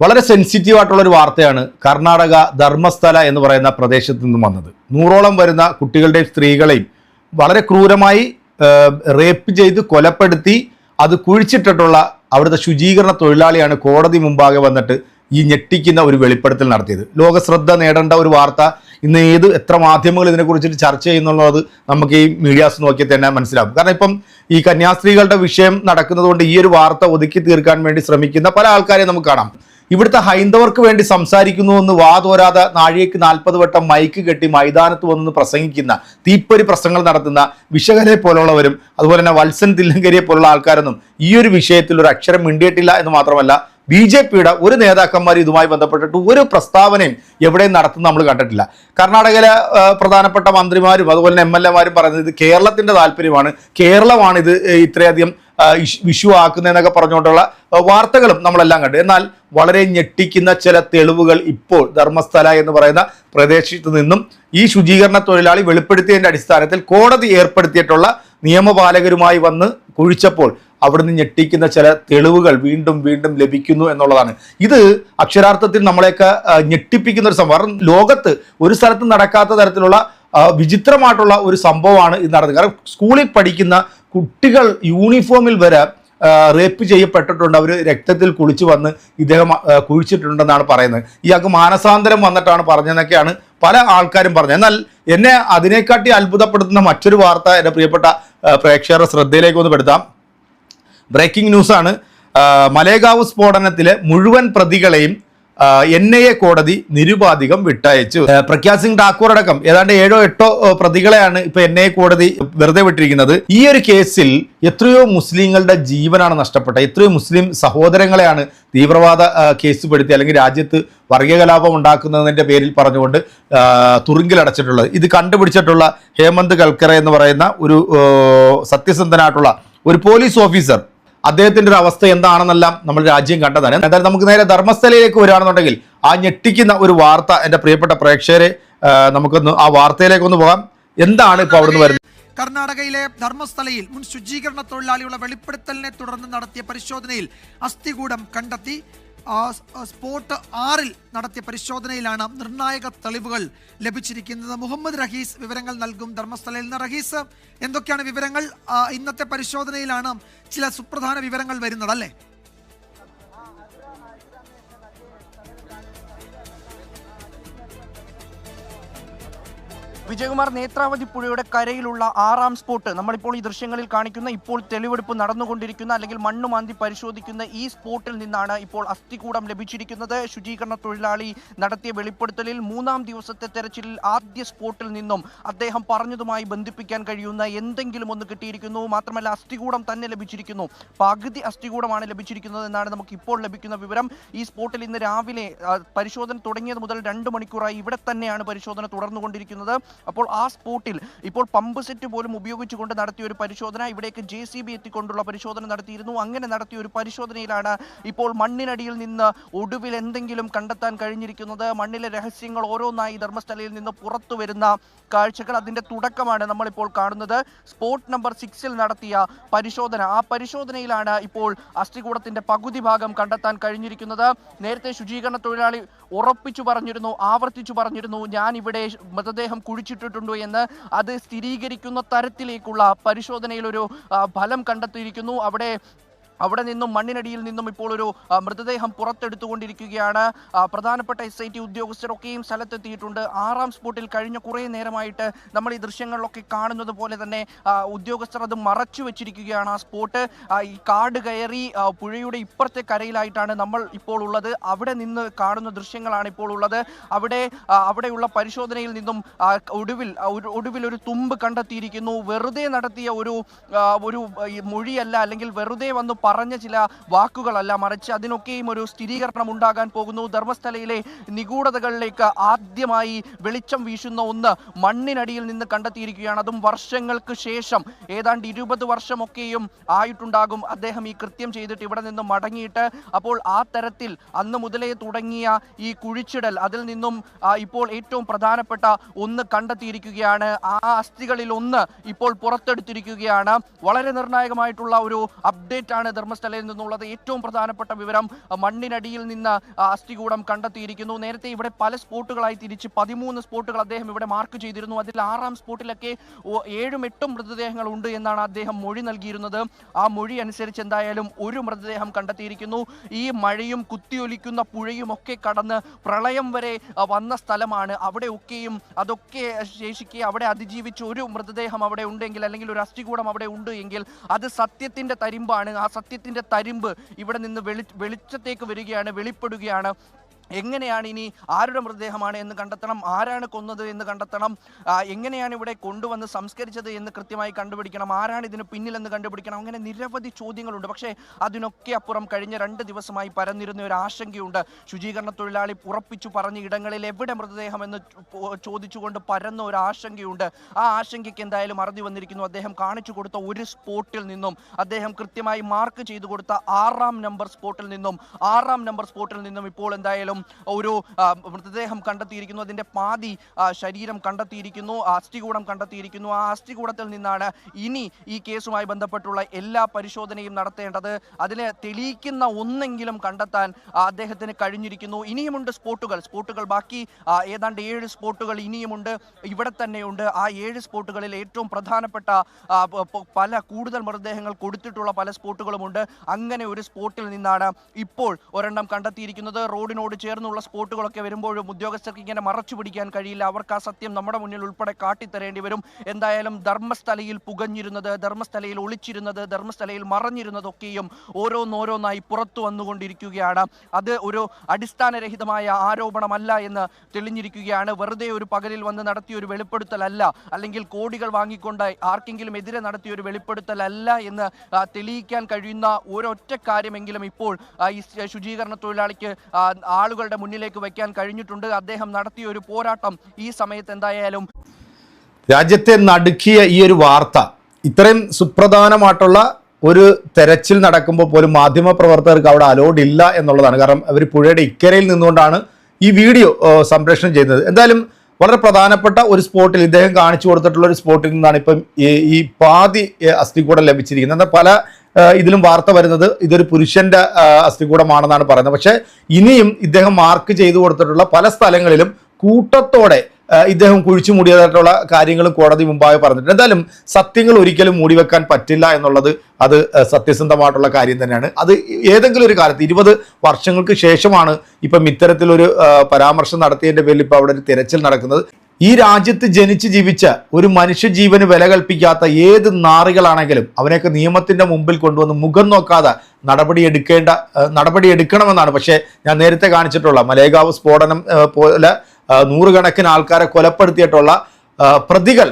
വളരെ സെൻസിറ്റീവ് ആയിട്ടുള്ള ഒരു വാർത്തയാണ് കർണാടക ധർമ്മസ്ഥല എന്ന് പറയുന്ന പ്രദേശത്ത് നിന്നും വന്നത്. നൂറോളം വരുന്ന കുട്ടികളുടെയും സ്ത്രീകളെയും വളരെ ക്രൂരമായി റേപ്പ് ചെയ്ത് കൊലപ്പെടുത്തി അത് കുഴിച്ചിട്ടിട്ടുള്ള അവിടുത്തെ ശുചീകരണ തൊഴിലാളിയാണ് കോടതി മുമ്പാകെ വന്നിട്ട് ഈ ഞെട്ടിക്കുന്ന ഒരു വെളിപ്പെടുത്തൽ നടത്തിയത്. ലോക ശ്രദ്ധ നേടേണ്ട ഒരു വാർത്ത ഇന്ന് ഏത് എത്ര മാധ്യമങ്ങൾ ഇതിനെക്കുറിച്ചിട്ട് ചർച്ച ചെയ്യുന്നുള്ളത് നമുക്ക് ഈ മീഡിയാസ് നോക്കിയാൽ തന്നെ മനസ്സിലാവും. കാരണം ഇപ്പം ഈ കന്യാസ്ത്രീകളുടെ വിഷയം നടക്കുന്നതുകൊണ്ട് ഈ ഒരു വാർത്ത ഒതുക്കി തീർക്കാൻ വേണ്ടി ശ്രമിക്കുന്ന പല ആൾക്കാരെയും നമുക്ക് കാണാം. ഇവിടുത്തെ ഹൈന്ദവർക്ക് വേണ്ടി സംസാരിക്കുന്നു എന്ന് വാതോരാതെ നാഴികയ്ക്ക് നാൽപ്പത് വട്ടം മൈക്ക് കെട്ടി മൈതാനത്ത് വന്ന് പ്രസംഗിക്കുന്ന തീപ്പൊരി പ്രസംഗങ്ങൾ നടത്തുന്ന വിശകലെ പോലുള്ളവരും അതുപോലെ തന്നെ വത്സൻ തില്ലങ്കരിയെ പോലുള്ള ആൾക്കാരൊന്നും ഈ ഒരു വിഷയത്തിൽ ഒരു അക്ഷരം മിണ്ടിയിട്ടില്ല എന്ന് മാത്രമല്ല ബി ജെ പിയുടെ ഒരു നേതാക്കന്മാർ ഇതുമായി ബന്ധപ്പെട്ടിട്ട് ഒരു പ്രസ്താവനയും എവിടെയും നടത്തുന്ന നമ്മൾ കണ്ടിട്ടില്ല. കർണാടകയിലെ പ്രധാനപ്പെട്ട മന്ത്രിമാരും അതുപോലെ തന്നെ എം എൽ എമാരും പറയുന്നത് ഇത് കേരളത്തിന്റെ താല്പര്യമാണ് കേരളമാണ് ഇത് ഇത്രയധികം വിഷു ആക്കുന്നതെന്നൊക്കെ പറഞ്ഞുകൊണ്ടുള്ള വാർത്തകളും നമ്മളെല്ലാം കണ്ടു. എന്നാൽ വളരെ ഞെട്ടിക്കുന്ന ചില തെളിവുകൾ ഇപ്പോൾ ധർമ്മസ്ഥല എന്ന് പറയുന്ന പ്രദേശത്ത് നിന്നും ഈ ശുചീകരണ തൊഴിലാളി വെളിപ്പെടുത്തിയതിന്റെ അടിസ്ഥാനത്തിൽ കോടതി ഏർപ്പെടുത്തിയിട്ടുള്ള നിയമപാലകരുമായി വന്ന് കുഴിച്ചപ്പോൾ അവിടുന്ന് ഞെട്ടിക്കുന്ന ചില തെളിവുകൾ വീണ്ടും വീണ്ടും ലഭിക്കുന്നു എന്നുള്ളതാണ്. ഇത് അക്ഷരാർത്ഥത്തിൽ നമ്മളെയൊക്കെ ഞെട്ടിപ്പിക്കുന്ന ഒരു സംഭവം. ലോകത്ത് ഒരു സ്ഥലത്ത് നടക്കാത്ത തരത്തിലുള്ള വിചിത്രമായിട്ടുള്ള ഒരു സംഭവമാണ് ഇത് നടന്നത്. കാരണം സ്കൂളിൽ പഠിക്കുന്ന കുട്ടികൾ യൂണിഫോമിൽ വരെ റേപ്പ് ചെയ്യപ്പെട്ടിട്ടുണ്ട്. അവർ രക്തത്തിൽ കുളിച്ച് വന്ന് ഇദ്ദേഹം കുഴിച്ചിട്ടുണ്ടെന്നാണ് പറയുന്നത്. ഇയാൾക്ക് മാനസാന്തരം വന്നിട്ടാണ് പറഞ്ഞതെന്നൊക്കെയാണ് പല ആൾക്കാരും പറഞ്ഞത്. എന്നാൽ എന്നെ അതിനെക്കാട്ടി അത്ഭുതപ്പെടുത്തുന്ന മറ്റൊരു വാർത്ത എന്റെ പ്രിയപ്പെട്ട പ്രേക്ഷകരുടെ ശ്രദ്ധയിലേക്ക് ഒന്ന് പെടുത്താം. ബ്രേക്കിംഗ് ന്യൂസാണ്. മലേഗാവ് സ്ഫോടനത്തിലെ മുഴുവൻ പ്രതികളെയും എൻ ഐ എ കോടതി നിരുപാധികം വിട്ടയച്ചു. പ്രഖ്യാത് സിംഗ് ഠാക്കൂർ അടക്കം ഏതാണ്ട് ഏഴോ എട്ടോ പ്രതികളെയാണ് ഇപ്പൊ എൻ ഐ എ കോടതി വെറുതെ വിട്ടിരിക്കുന്നത്. ഈ ഒരു കേസിൽ എത്രയോ മുസ്ലിങ്ങളുടെ ജീവനാണ് നഷ്ടപ്പെട്ടത്. എത്രയോ മുസ്ലിം സഹോദരങ്ങളെയാണ് തീവ്രവാദ കേസ് പെടുത്തി അല്ലെങ്കിൽ രാജ്യത്ത് വർഗീയ കലാപം ഉണ്ടാക്കുന്നതിന്റെ പേരിൽ പറഞ്ഞുകൊണ്ട് തുറുങ്കിലടച്ചിട്ടുള്ളത്. ഇത് കണ്ടുപിടിച്ചിട്ടുള്ള ഹേമന്ത് കൽക്കറ എന്ന് പറയുന്ന ഒരു സത്യസന്ധനായിട്ടുള്ള ഒരു പോലീസ് ഓഫീസർ അദ്ദേഹത്തിന്റെ ഒരു അവസ്ഥ എന്താണെന്നെല്ലാം നമ്മൾ രാജ്യം കണ്ടതാണ്. എന്തായാലും നമുക്ക് നേരെ ധർമ്മസ്ഥലയിലേക്ക് വരികയാണെന്നുണ്ടെങ്കിൽ ആ ഞെട്ടിക്കുന്ന ഒരു വാർത്ത എന്റെ പ്രിയപ്പെട്ട പ്രേക്ഷകരെ നമുക്കൊന്ന് ആ വാർത്തയിലേക്ക് ഒന്ന് പോകാം. എന്താണ് ഇപ്പോൾ അവിടുന്ന് വരുന്നത്? കർണാടകയിലെ ധർമ്മസ്ഥലയിൽ മുൻ ശുചീകരണ തൊഴിലാളികളുടെ വെളിപ്പെടുത്തലിനെ തുടർന്ന് നടത്തിയ പരിശോധനയിൽ അസ്ഥികൂടം കണ്ടെത്തി. സ്പോട്ട് ആറിൽ നടത്തിയ പരിശോധനയിലാണ് നിർണായക തെളിവുകൾ ലഭിച്ചിരിക്കുന്നത്. മുഹമ്മദ് റഹീസ് വിവരങ്ങൾ നൽകും ധർമ്മസ്ഥലയിൽ നിന്ന്. റഹീസ് എന്തൊക്കെയാണ് വിവരങ്ങൾ? ഇന്നത്തെ പരിശോധനയിലാണ് ചില സുപ്രധാന വിവരങ്ങൾ വരുന്നത് അല്ലേ? വിജയകുമാർ നേത്രാവതി പുഴയുടെ കരയിലുള്ള ആറാം സ്പോട്ട് നമ്മളിപ്പോൾ ഈ ദൃശ്യങ്ങളിൽ കാണിക്കുന്ന ഇപ്പോൾ തെളിവെടുപ്പ് നടന്നുകൊണ്ടിരിക്കുന്ന അല്ലെങ്കിൽ മണ്ണ് മാന്തി പരിശോധിക്കുന്ന ഈ സ്പോട്ടിൽ നിന്നാണ് ഇപ്പോൾ അസ്ഥികൂടം ലഭിച്ചിരിക്കുന്നത്. ശുചീകരണ തൊഴിലാളി നടത്തിയ വെളിപ്പെടുത്തലിൽ മൂന്നാം ദിവസത്തെ തെരച്ചിലിൽ ആദ്യ സ്പോട്ടിൽ നിന്നും അദ്ദേഹം പറഞ്ഞതുമായി ബന്ധിപ്പിക്കാൻ കഴിയുന്ന എന്തെങ്കിലും ഒന്ന് കിട്ടിയിരിക്കുന്നു. മാത്രമല്ല അസ്ഥികൂടം തന്നെ ലഭിച്ചിരിക്കുന്നു. പകുതി അസ്ഥികൂടമാണ് ലഭിച്ചിരിക്കുന്നത് എന്നാണ് നമുക്ക് ഇപ്പോൾ ലഭിക്കുന്ന വിവരം. ഈ സ്പോട്ടിൽ ഇന്ന് രാവിലെ പരിശോധന തുടങ്ങിയത് മുതൽ രണ്ട് മണിക്കൂറായി ഇവിടെ തന്നെയാണ് പരിശോധന തുടർന്നുകൊണ്ടിരിക്കുന്നത്. അപ്പോൾ ആ സ്പോട്ടിൽ ഇപ്പോൾ പമ്പ് സെറ്റ് പോലും ഉപയോഗിച്ചുകൊണ്ട് നടത്തിയ ഒരു പരിശോധന. ഇവിടേക്ക് ജെ സി ബി എത്തിക്കൊണ്ടുള്ള പരിശോധന നടത്തിയിരുന്നു. അങ്ങനെ നടത്തിയ ഒരു പരിശോധനയിലാണ് ഇപ്പോൾ മണ്ണിനടിയിൽ നിന്ന് ഒടുവിൽ എന്തെങ്കിലും കണ്ടെത്താൻ കഴിഞ്ഞിരിക്കുന്നത്. മണ്ണിലെ രഹസ്യങ്ങൾ ഓരോന്നായി ധർമ്മസ്ഥലയിൽ നിന്ന് പുറത്തു വരുന്ന കാഴ്ചകൾ അതിന്റെ തുടക്കമാണ് നമ്മളിപ്പോൾ കാണുന്നത്. സ്പോട്ട് നമ്പർ സിക്സിൽ നടത്തിയ പരിശോധന. ആ പരിശോധനയിലാണ് ഇപ്പോൾ അസ്ഥികൂടത്തിന്റെ പകുതി ഭാഗം കണ്ടെത്താൻ കഴിഞ്ഞിരിക്കുന്നത്. നേരത്തെ ശുചീകരണ തൊഴിലാളി ഉറപ്പിച്ചു പറഞ്ഞിരുന്നു ആവർത്തിച്ചു പറഞ്ഞിരുന്നു ഞാൻ ഇവിടെ മൃതദേഹം കുഴിച്ചിട്ടിട്ടുണ്ടോ എന്ന് അത് സ്ഥിരീകരിക്കുന്ന തരത്തിലേക്കുള്ള പരിശോധനയിൽ ഒരു ഫലം കണ്ടെത്തിയിരിക്കുന്നു. അവിടെ അവിടെ നിന്നും മണ്ണിനടിയിൽ നിന്നും ഇപ്പോൾ ഒരു മൃതദേഹം പുറത്തെടുത്തുകൊണ്ടിരിക്കുകയാണ്. പ്രധാനപ്പെട്ട എസ് ഐ ടി ഉദ്യോഗസ്ഥരൊക്കെയും സ്ഥലത്തെത്തിയിട്ടുണ്ട്. ആറാം സ്പോട്ടിൽ കഴിഞ്ഞ കുറേ നേരമായിട്ട് നമ്മൾ ഈ ദൃശ്യങ്ങളിലൊക്കെ കാണുന്നത് പോലെ തന്നെ ഉദ്യോഗസ്ഥർ അത് മറച്ചു വെച്ചിരിക്കുകയാണ് ആ സ്പോട്ട്. ഈ കാട് കയറി പുഴയുടെ ഇപ്പുറത്തെ കരയിലായിട്ടാണ് നമ്മൾ ഇപ്പോൾ ഉള്ളത്. അവിടെ നിന്ന് കാണുന്ന ദൃശ്യങ്ങളാണ് ഇപ്പോൾ ഉള്ളത്. അവിടെ അവിടെയുള്ള പരിശോധനയിൽ നിന്നും ഒടുവിൽ ഒടുവിൽ ഒരു തുമ്പ് കണ്ടെത്തിയിരിക്കുന്നു. വെറുതെ നടത്തിയ ഒരു ഒരു മൊഴിയല്ല അല്ലെങ്കിൽ വെറുതെ വന്ന് പറഞ്ഞ ചില വാക്കുകളല്ല മറിച്ച് അതിനൊക്കെയും ഒരു സ്ഥിരീകരണം ഉണ്ടാകാൻ പോകുന്നു. ധർമ്മസ്ഥലയിലെ നിഗൂഢതകളിലേക്ക് ആദ്യമായി വെളിച്ചം വീശുന്ന ഒന്ന് മണ്ണിനടിയിൽ നിന്ന് കണ്ടെത്തിയിരിക്കുകയാണ്. അതും വർഷങ്ങൾക്ക് ശേഷം. ഏതാണ്ട് ഇരുപത് വർഷമൊക്കെയും ആയിട്ടുണ്ടാകും അദ്ദേഹം ഈ കൃത്യം ചെയ്തിട്ട് ഇവിടെ നിന്ന് മടങ്ങിയിട്ട്. അപ്പോൾ ആ തരത്തിൽ അന്ന് മുതലേ തുടങ്ങിയ ഈ കുഴിച്ചിടൽ അതിൽ നിന്നും ഇപ്പോൾ ഏറ്റവും പ്രധാനപ്പെട്ട ഒന്ന് കണ്ടെത്തിയിരിക്കുകയാണ്. ആ അസ്ഥികളിൽ ഒന്ന് ഇപ്പോൾ പുറത്തെടുത്തിരിക്കുകയാണ്. വളരെ നിർണായകമായിട്ടുള്ള ഒരു അപ്ഡേറ്റ് ആണ് ധർമ്മസ്ഥലയിൽ നിന്നുള്ളത് ഏറ്റവും പ്രധാനപ്പെട്ട വിവരം മണ്ണിനടിയിൽ നിന്ന് അസ്ഥികൂടം കണ്ടെത്തിയിരിക്കുന്നു. നേരത്തെ ഇവിടെ പല സ്പോട്ടുകളായി തിരിച്ച് പതിമൂന്ന് സ്പോട്ടുകൾ അദ്ദേഹം ഇവിടെ മാർക്ക് ചെയ്തിരുന്നു. അതിൽ ആറാം സ്പോട്ടിലൊക്കെ ഏഴും എട്ടും മൃതദേഹങ്ങൾ ഉണ്ട് എന്നാണ് അദ്ദേഹം മൊഴി നൽകിയിരുന്നത്. ആ മൊഴി അനുസരിച്ച് എന്തായാലും ഒരു മൃതദേഹം കണ്ടെത്തിയിരിക്കുന്നു. ഈ മഴയും കുത്തിയൊലിക്കുന്ന പുഴയും ഒക്കെ കടന്ന് പ്രളയം വരെ വന്ന സ്ഥലമാണ്. അവിടെ ഒക്കെയും അതൊക്കെ ശേഷിക്കെ അവിടെ അതിജീവിച്ച് ഒരു മൃതദേഹം അവിടെ ഉണ്ടെങ്കിൽ അല്ലെങ്കിൽ ഒരു അസ്ഥികൂടം അവിടെ ഉണ്ട് എങ്കിൽ അത് സത്യത്തിന്റെ തരിമ്പാണ്. ആ സത്യത്തിന്റെ തരിമ്പ് ഇവിടെ നിന്ന് വെളി വെളിച്ചത്തേക്ക് വരികയാണ് വെളിപ്പെടുകയാണ്. എങ്ങനെയാണ് ഇനി ആരുടെ മൃതദേഹമാണ് എന്ന് കണ്ടെത്തണം ആരാണ് കൊന്നത് എന്ന് കണ്ടെത്തണം എങ്ങനെയാണ് ഇവിടെ കൊണ്ടുവന്ന് സംസ്കരിച്ചത് എന്ന് കൃത്യമായി കണ്ടുപിടിക്കണം ആരാണ് ഇതിന് പിന്നിലെന്ന് കണ്ടുപിടിക്കണം അങ്ങനെ നിരവധി ചോദ്യങ്ങളുണ്ട്. പക്ഷേ അതിനൊക്കെ അപ്പുറം കഴിഞ്ഞ രണ്ട് ദിവസമായി പരന്നിരുന്ന ഒരു ആശങ്കയുണ്ട്. ശുചീകരണ തൊഴിലാളി ഉറപ്പിച്ചു പറഞ്ഞ ഇടങ്ങളിൽ എവിടെ മൃതദേഹം എന്ന് ചോദിച്ചുകൊണ്ട് പരന്ന ഒരു ആശങ്കയുണ്ട്. ആ ആശങ്കയ്ക്ക് എന്തായാലും അറുതി വന്നിരിക്കുന്നു. അദ്ദേഹം കാണിച്ചു കൊടുത്ത ഒരു സ്പോട്ടിൽ നിന്നും അദ്ദേഹം കൃത്യമായി മാർക്ക് ചെയ്തു കൊടുത്ത ആറാം നമ്പർ സ്പോട്ടിൽ നിന്നും ആറാം നമ്പർ സ്പോട്ടിൽ നിന്നും ഇപ്പോൾ എന്തായാലും ഒരു ആ, മൃതദേഹം കണ്ടെത്തിയിരിക്കുന്നു അതിന്റെ പാതി ശരീരം കണ്ടെത്തിയിരിക്കുന്നു അസ്ഥികൂടം കണ്ടെത്തിയിരിക്കുന്നു. ആ അസ്ഥികൂടത്തിൽ നിന്നാണ് ഇനി ഈ കേസുമായി ബന്ധപ്പെട്ടുള്ള എല്ലാ പരിശോധനയും നടത്തേണ്ടത്. അതിനെ തെളിയിക്കുന്ന ഒന്നെങ്കിലും കണ്ടെത്താൻ അദ്ദേഹത്തിന് കഴിഞ്ഞിരിക്കുന്നു. ഇനിയുമുണ്ട് സ്പോട്ടുകൾ. സ്പോട്ടുകൾ ബാക്കി ഏതാണ്ട് ഏഴ് സ്പോട്ടുകൾ ഇനിയുമുണ്ട്. ഇവിടെ തന്നെയുണ്ട്. ആ ഏഴ് സ്പോട്ടുകളിൽ ഏറ്റവും പ്രധാനപ്പെട്ട പല കൂടുതൽ മൃതദേഹങ്ങൾ കൊടുത്തിട്ടുള്ള പല സ്പോട്ടുകളുമുണ്ട്. അങ്ങനെ ഒരു സ്പോട്ടിൽ നിന്നാണ് ഇപ്പോൾ ഒരെണ്ണം കണ്ടെത്തിയിരിക്കുന്നത്. റോഡിനോട് ചേർന്നുള്ള സ്പോട്ടുകളൊക്കെ വരുമ്പോഴും ഉദ്യോഗസ്ഥർക്ക് ഇങ്ങനെ മറച്ചു പിടിക്കാൻ കഴിയില്ല. അവർക്ക് ആ സത്യം നമ്മുടെ മുന്നിൽ ഉൾപ്പെടെ കാട്ടിത്തരേണ്ടി വരും. എന്തായാലും ധർമ്മസ്ഥലയിൽ പുകഞ്ഞിരുന്നത് ധർമ്മസ്ഥലയിൽ ഒളിച്ചിരുന്നത് ധർമ്മസ്ഥലയിൽ മറഞ്ഞിരുന്നതൊക്കെയും ഓരോന്നോരോന്നായി പുറത്തു വന്നുകൊണ്ടിരിക്കുകയാണ്. അത് ഒരു അടിസ്ഥാനരഹിതമായ ആരോപണമല്ല എന്ന് തെളിഞ്ഞിരിക്കുകയാണ്. വെറുതെ ഒരു പകലിൽ വന്ന് നടത്തിയ ഒരു വെളിപ്പെടുത്തലല്ല അല്ലെങ്കിൽ കോടികൾ വാങ്ങിക്കൊണ്ട് ആർക്കെങ്കിലും എതിരെ നടത്തിയ ഒരു വെളിപ്പെടുത്തലല്ല എന്ന് തെളിയിക്കാൻ കഴിയുന്ന ഒരൊറ്റ കാര്യമെങ്കിലും ഇപ്പോൾ ഈ ശുചീകരണ തൊഴിലാളിക്ക് ആ, ആളുകളുടെ മുന്നിലേക്ക് വയ്ക്കാൻ കഴിഞ്ഞിട്ടുണ്ട്. അദ്ദേഹം നടത്തിയ ഒരു പോരാട്ടം ഈ സമയത്ത് എന്തായാലും രാജ്യത്തെ നടുക്കിയ ഈ ഒരു വാർത്ത ഇത്രയും സുപ്രധാനമായിട്ടുള്ള ഒരു തെരച്ചിൽ നടക്കുമ്പോൾ പോലും മാധ്യമപ്രവർത്തകർക്ക് അവിടെ അലോഡ് ഇല്ല എന്നുള്ളതാണ്. കാരണം അവർ പുഴയുടെ ഇക്കരയിൽ നിന്നുകൊണ്ടാണ് ഈ വീഡിയോ സംപ്രേഷണം ചെയ്യുന്നത്. എന്തായാലും വളരെ പ്രധാനപ്പെട്ട ഒരു സ്പോട്ടിൽ ഇദ്ദേഹം കാണിച്ചു കൊടുത്തിട്ടുള്ള ഒരു സ്പോട്ടിൽ നിന്നാണ് ഇപ്പം ഈ പാതി അസ്ഥി അസ്ഥികൂടം ലഭിച്ചിരിക്കുന്നത്. എന്നാൽ പല ഇതിലും വാർത്ത വരുന്നത് ഇതൊരു പുരുഷന്റെ അസ്ഥികൂടമാണെന്നാണ് പറയുന്നത്. പക്ഷേ ഇനിയും ഇദ്ദേഹം മാർക്ക് ചെയ്തു കൊടുത്തിട്ടുള്ള പല സ്ഥലങ്ങളിലും കൂട്ടത്തോടെ ഇദ്ദേഹം കുഴിച്ചു മൂടിയതായിട്ടുള്ള കാര്യങ്ങളും കോടതി മുമ്പാകെ പറഞ്ഞിട്ടുണ്ട്. എന്തായാലും സത്യങ്ങൾ ഒരിക്കലും മൂടിവെക്കാൻ പറ്റില്ല എന്നുള്ളത് അത് സത്യസന്ധമായിട്ടുള്ള കാര്യം തന്നെയാണ്. അത് ഏതെങ്കിലും ഒരു കാലത്ത് ഇരുപത് വർഷങ്ങൾക്ക് ശേഷമാണ് ഇപ്പം ഇത്തരത്തിലൊരു പരാമർശം നടത്തിയതിന്റെ പേരിൽ ഇപ്പോൾ അവിടെ ഒരു തിരച്ചിൽ നടക്കുന്നത്. ഈ രാജ്യത്ത് ജനിച്ച് ജീവിച്ച ഒരു മനുഷ്യജീവന് വില കൽപ്പിക്കാത്ത ഏത് നാറികളാണെങ്കിലും അവനെയൊക്കെ നിയമത്തിന്റെ മുമ്പിൽ കൊണ്ടുവന്ന് മുഖം നോക്കാതെ നടപടി എടുക്കേണ്ട ഏഹ് നടപടി എടുക്കണമെന്നാണ്. പക്ഷേ ഞാൻ നേരത്തെ കാണിച്ചിട്ടുള്ള മലേഗാവ് സ്ഫോടനം പോലെ നൂറുകണക്കിന് ആൾക്കാരെ കൊലപ്പെടുത്തിയിട്ടുള്ള പ്രതികൾ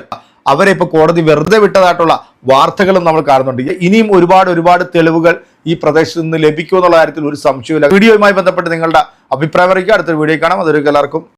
അവരെ ഇപ്പോൾ കോടതി വെറുതെ വിട്ടതായിട്ടുള്ള വാർത്തകളും നമ്മൾ കാണുന്നുണ്ട്. ഇനിയും ഒരുപാട് ഒരുപാട് തെളിവുകൾ ഈ പ്രദേശത്ത് നിന്ന് ലഭിക്കുമെന്നുള്ള കാര്യത്തിൽ ഒരു സംശയമില്ല വീഡിയോയുമായി ബന്ധപ്പെട്ട് നിങ്ങളുടെ അഭിപ്രായം അറിയിക്കുക. അടുത്തൊരു വീഡിയോ കാണാം. അതൊരു എല്ലാവർക്കും